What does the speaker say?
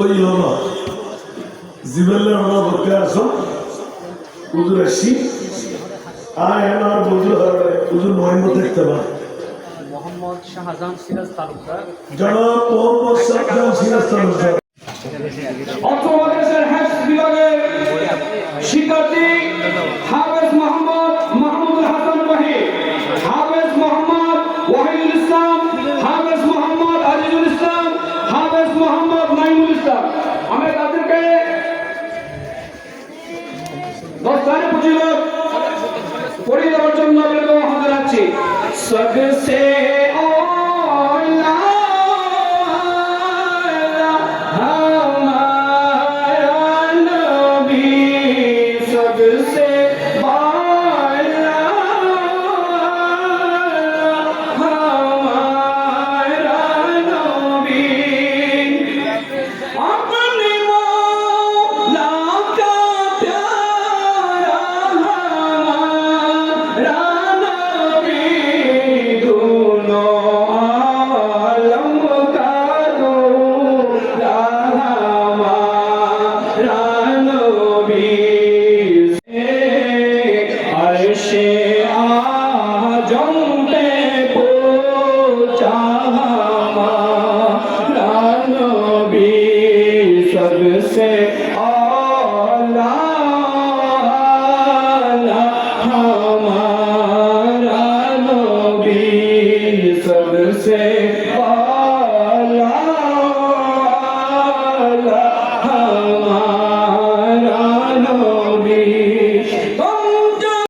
ওই হলো জিবেলের ওরা বলতে আসো হুজুর আসি। আর এখন আর বন্ধু হুজুর মোহাম্মদ দেখতে পারে মোহাম্মদ শাহজাহান সিরাজ তালুকদার। জনাব মোহাম্মদ সাজ্জাদ সিরাজ তালুকদার। অর্থ বিভাগের শিক্ষার্থী নাইমুল ইসলাম আমি তাদেরকে দশটানে পুজিলত পড়িয়ে জন্য আপনাদের হাজার আছি সবসে ওলা सबसे आला हमारा नबी सबसे आला